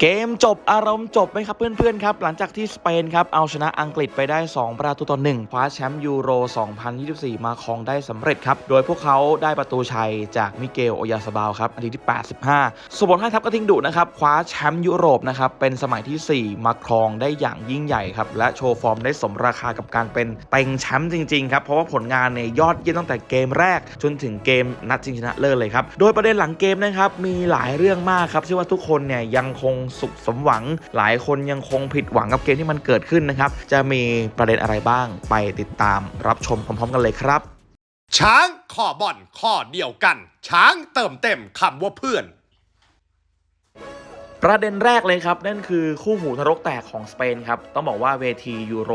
เกมจบอารมณ์จบไหมครับเพื่อนๆครับหลังจากที่สเปนครับเอาชนะอังกฤษไปได้ 2 ประตูต่อ1คว้าแชมป์ยูโร 2024 มาครองได้สำเร็จครับ โดยพวกเขาได้ประตูชัยจากมิเกลโอยาสบาลครับนาทีที่ 85ส่วนให้ทัพกระทิงดุนะครับคว้าแชมป์ยุโรปนะครับเป็นสมัยทีสี่ 4 มาครองได้อย่างยิ่งใหญ่ครับและโชว์ฟอร์มได้สมราคากับการเป็นเต็งแชมป์จริงๆครับเพราะว่าผลงานเนี่ยยอดเยี่ยมตั้งแต่เกมแรก จนถึงเกมนัดชิงชนะเลิศเลยครับโดยประเด็นหลังเกมนะครับมีหลายเรื่องมากครับเชื่อว่าทุกคนเนี่ยยังคงสุขสมหวัง หลายคนยังคงผิดหวังกับเกมที่มันเกิดขึ้นนะครับ จะมีประเด็นอะไรบ้างไปติดตามรับชมพร้อมๆกันเลยครับ ช้างข้อบ่อนข้อเดียวกัน ช้างเติมเต็มคำว่าเพื่อน ประเด็นแรกเลยครับ นั่นคือคู่หูนรกแตกของสเปนครับ ต้องบอกว่าเวทียูโร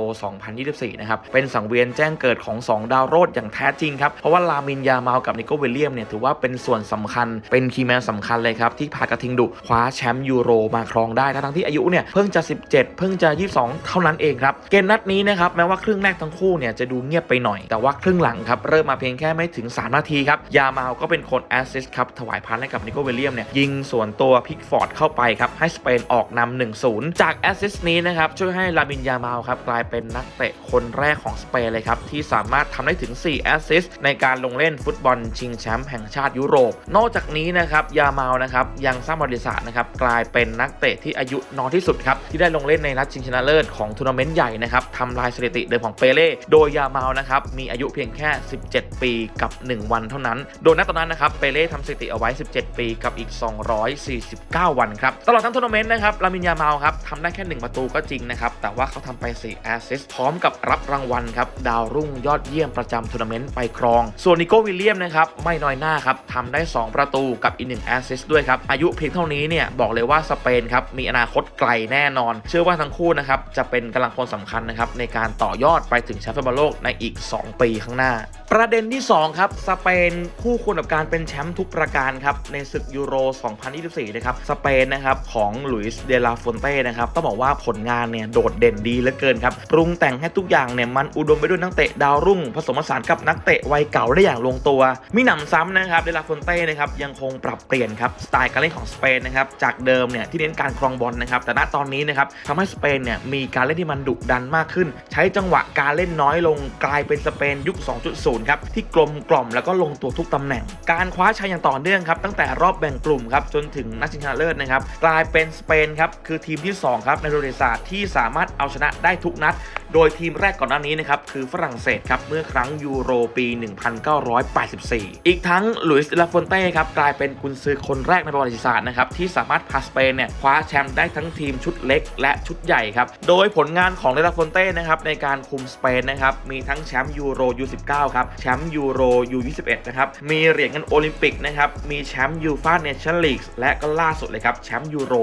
2024 นะครับ เป็นสังเวียนแจ้งเกิดของ 2 ดาวโรดอย่างแท้จริงครับ เพราะว่าลามินยามาลกับนิโกเวลเลียมเนี่ยถือว่าเป็นส่วนสำคัญเป็นคีย์แมนสำคัญเลยครับ ที่พากระทิงดุคว้าแชมป์ยูโรมาครองได้ทั้งที่อายุเนี่ยเพิ่งจะ 17 เพิ่งจะ 22 เท่านั้นเองครับ เกมนัดนี้นะครับแม้ว่าครึ่งแรกทั้งคู่เนี่ยจะดูเงียบไปหน่อย แต่ว่าครึ่งหลังครับเริ่มมาเพียงแค่ไม่ถึง 3 นาทีครับยามาลก็เป็นคนแอสซิสต์ครับถวายพันให้กับนิโกเวลเลียมเนี่ยยิงสวนตัวพิกฟอร์ดเข้าไปครับให้สเปนออกนำ1-0 จากแอสซิสต์นี้นะครับช่วยให้ลามินยามาลครับกลายเป็นนักเตะคนแรกของสเปนเลยครับที่สามารถทำได้ถึง 4 แอสซิสต์ในการลงเล่นฟุตบอลชิงแชมป์แห่งชาติยุโรป นอกจากนี้นะครับยามาลนะครับยังสร้างบริษัทนะครับกลายเป็นนักเตะที่อายุน้อยที่สุดครับที่ได้ลงเล่นในนัดชิงชนะเลิศของทัวร์นาเมนต์ใหญ่นะครับทำลายสถิติเดิมของเปเล่โดยยามาลนะครับมีอายุเพียงแค่ 17 ปีกับ 1 วันเท่านั้น โดยณตอนนั้นนะครับเปเล่ทำสถิติเอาไว้ 17 ปีกับอีก 249 วันครับตลอดทั้งทัวร์นาเมนต์นะครับลามินยามาลครับทำได้แค่ 1 ประตูก็จริงนะครับ แต่ว่าเขาทำไป4แอสซิสต์พร้อมกับรับรางวัลครับ ดาวรุ่งยอดเยี่ยมประจำทัวร์นาเมนต์ไปครอง ส่วนนิโกวิลเลียมนะครับ ไม่น้อยหน้าครับทำได้ 2 ประตูกับอีก1แอสซิสต์ด้วยครับ อายุเพียงเท่านี้เนี่ย บอกเลยว่าสเปนครับ มีอนาคตไกลแน่นอน เชื่อว่าทั้งคู่นะครับ จะเป็นกำลังคนสำคัญนะครับในการต่อยอดไปถึงแชมป์ฟุตบอลโลกในอีก 2 ปีข้างหน้า ประเด็นที่2ครับสเปนคู่ควรกับการเป็นแชมป์ทุกประการครับในศึกยูโร 2024นะครับสเปนนะครับของหลุยส์เดลาฟอนเต้นะครับต้องบอกว่าผลงานเนี่ยโดดเด่นดีเหลือเกินครับปรุงแต่งให้ทุกอย่างเนี่ยมันอุดมไปด้วยนักเตะดาวรุ่ง ผสมผสานกับนักเตะวัยเก่าได้อย่างลงตัวมีหนำซ้ำนะครับเดลาฟอนเต้นะครับยังคงปรับเปลี่ยนครับสไตล์การเล่นของสเปนนะครับจากเดิมเนี่ยที่เน้นการครองบอลนะครับแต่ณตอนนี้นะครับทำให้สเปนเนี่ยมีการเล่นที่มันดุดันมากขึ้น ใช้จังหวะการเล่นน้อยลงกลายเป็นสเปนยุค 2.0 ครับที่กลมกล่อมแล้วก็ลงตัวทุกตำแหน่ง การคว้าชัยอย่างต่อเนื่องครับตั้งแต่รอบแบ่งกลุ่มครับจนถึงนัดชิงชนะเลิศนะครับกลายเป็นสเปนครับคือทีมที่สองครับในประวัติศาสตร์ที่สามารถเอาชนะได้ทุกนัด โดยทีมแรกก่อนหน้านี้นะครับคือฝรั่งเศสครับเมื่อครั้งยูโรปี 1984 อีกทั้งหลุยส์ลาฟอนเต้ครับกลายเป็นกุนซือคนแรกในประวัติศาสตร์นะครับที่สามารถพาสเปนเนี่ยคว้าแชมป์ได้ทั้งทีมชุดเล็กและชุดใหญ่ครับโดยผลงานของเลาฟอนเต้นะครับในการคุมสเปนนะครับมีทั้งแชมป์ยูโร U19 ครับแชมป์ยูโร U21 นะครับมีเหรียญเงินโอลิมปิกนะครับมีแชมป์ยูฟ่าเนชั่นลีกและก็ล่าสุดเลยครับแชมป์ยูโร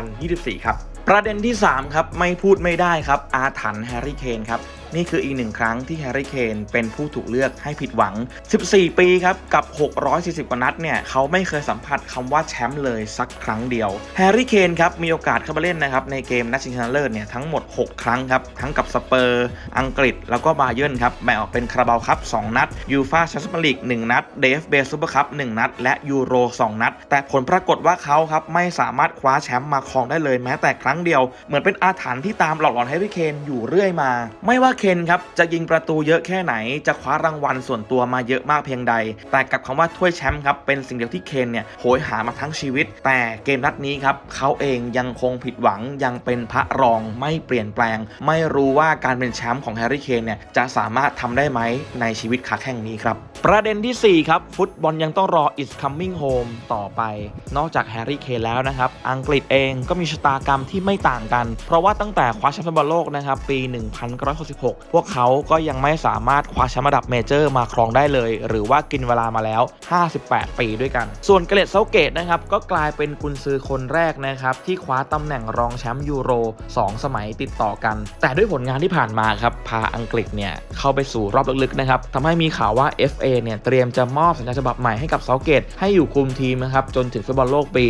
2024 ครับ ประเด็นที่ 3 ครับ ไม่พูดไม่ได้ครับ อาถรรพ์แฮร์รี่เคนครับ นี่คืออีกหนึ่งครั้งที่แฮร์รี่เคนเป็นผู้ถูกเลือกให้ผิดหวัง 14 ปีครับ กับ 640 กว่านัดเนี่ยเขาไม่เคยสัมผัสคำว่าแชมป์เลยสักครั้งเดียวแฮร์รี่เคนครับมีโอกาสเข้ามาเล่นนะครับในเกมนัดชิงชนะเลิศเนี่ยทั้งหมด 6 ครั้งครับ ทั้งกับสเปอร์ อังกฤษ แล้วก็บาเยิร์นครับแบ่งออกเป็นคาราบาวคัพ2นัดยูฟาแชมเปี้ยนส์ลีก1นัดเดฟเบซูเปอร์คัพ1นัด และยูโร 2 นัด แต่ผลปรากฏว่าเขาครับไม่สามารถคว้าแชมป์มาครองได้เลยแม้แต่ครั้งเดียว เหมือนเป็นอาถรรพ์ที่ตามหลอกหลอนแฮร์รี่เคนอยู่เรื่อยมา ไม่ว่าเคนครับจะยิงประตูเยอะแค่ไหน จะคว้ารางวัลส่วนตัวมาเยอะมากเพียงใด แต่กับคำว่าถ้วยแชมป์ครับเป็นสิ่งเดียวที่เคนเนี่ยโหยหามาทั้งชีวิต แต่เกมนัดนี้ครับเขาเองยังคงผิดหวังยังเป็นพระรองไม่เปลี่ยนแปลง ไม่รู้ว่าการเป็นแชมป์ของแฮร์รี่เคนเนี่ยจะสามารถทำได้ไหมในชีวิตขาแข่งนี้ครับ ประเด็นทีสี่ 4 ครับ ฟุตบอลยังต้องรอ is coming home ต่อไป นอกจากแฮร์รี่เคนแล้วนะครับอังกฤษเองก็มีชะตากรรมที่ไม่ต่างกัน เพราะว่าตั้งแต่คว้าแชมป์ฟุตบอลโลกนะครับปี 1966พวกเขาก็ยังไม่สามารถคว้าแชมป์ระดับเมเจอร์มาครองได้เลย หรือว่ากินเวลามาแล้ว 58 ปีด้วยกัน ส่วนเกเรตเซาเกตนะครับก็กลายเป็นกุนซือคนแรกนะครับที่คว้าตำแหน่งรองแชมป์ยูโร 2 สมัยติดต่อกัน แต่ด้วยผลงานที่ผ่านมาครับพาอังกฤษเนี่ยเข้าไปสู่รอบลึกๆนะครับทำให้มีข่าวว่า FA เนี่ยเตรียมจะมอบสัญญาฉบับใหม่ให้กับเซาเกตให้อยู่คุมทีมนะครับจนถึงฟุตบอลโลกปี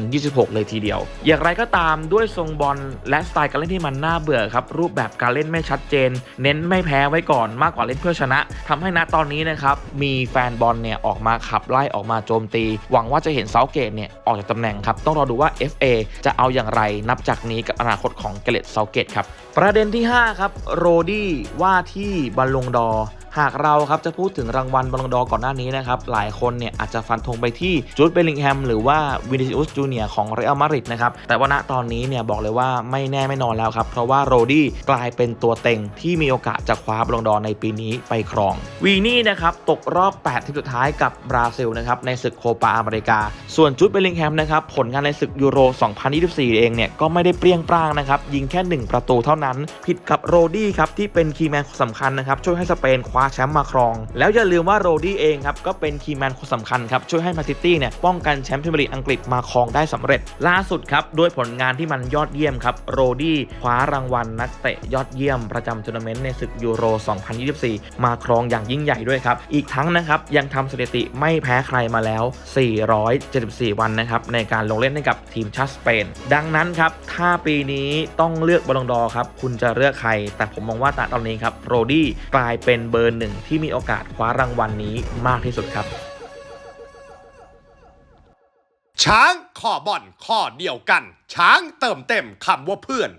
2026 เลยทีเดียว อย่างไรก็ตามด้วยทรงบอลและสไตล์การเล่นที่มันน่าเบื่อครับรูปแบบการเล่นไม่ชัดเจนเน้นไม่แพ้ไว้ก่อนมากกว่าเล่นเพื่อชนะทำให้ณตอนนี้นะครับมีแฟนบอลเนี่ยออกมาขับไล่ออกมาโจมตี หวังว่าจะเห็นเซาเกตเนี่ยออกจากตำแหน่งครับต้องรอดูว่า FA จะเอาอย่างไรนับจากนี้กับอนาคตของเกเรตเซาเกตครับประเด็นที่5ครับโรดี้ว่าที่บอลลงดอ หากเราครับจะพูดถึงรางวัลบอลลงดอร์ก่อนหน้านี้นะครับ หลายคนเนี่ยอาจจะฟันธงไปที่จูดเบลลิงแฮมหรือว่าวินิซิอุสจูเนียของเรอัลมาดริดนะครับ แต่ว่าณตอนนี้เนี่ยบอกเลยว่าไม่แน่ไม่นอนแล้วครับ เพราะว่าโรดี้กลายเป็นตัวเต็งที่มีโอกาสจะคว้าบอลลงดอในปีนี้ไปครอง วีนี่นะครับตกรอบ 8 ทีมสุดท้ายกับบราซิลนะครับในศึกโคปาอเมริกา ส่วนจูดเบลลิงแฮมนะครับผลงานในศึกยูโร 2024 เองเนี่ยก็ไม่ได้เปรี้ยงปร้างนะครับยิงแค่ 1 ประตูเท่านั้น ผิดกับโรดี้ครับที่เป็นคีย์แมนคนสำคัญนะครับช่วยให้สเปนคว้าแชมป์มาครอง แล้วอย่าลืมว่าโรดี้เองครับก็เป็นคีย์แมนคนสำคัญครับช่วยให้มนซิตี้เนี่ยป้องกันแชมป์พรีเมียร์ลีกอังกฤษมาครองได้สำเร็จ ล่าสุดครับด้วยผลงานที่มันยอดเยี่ยมครับโรดี้คว้ารางวัลนักเตะยอดเยี่ยมประจำทัวร์นาเมนต์ในศึกยูโร 2024 มาครองอย่างยิ่งใหญ่ด้วยครับอีกทั้งนะครับยังทำสถิติไม่แพ้ใครมาแล้ว 474 วันนะครับในการลงเล่นให้กับทีมชาติสเปน ดังนั้นครับถ้าปีนี้ต้องเลือกบอลลงดอครับคุณจะเลือกใคร แต่ผมมองว่าตอนนี้ครับโรดี้กลายเป็นเบอร์หนึ่งที่มีโอกาสคว้ารางวัลนี้มากที่สุดครับ ช้างขอบ่อนข้อเดียวกัน ช้างเติมเต็มคำว่าเพื่อน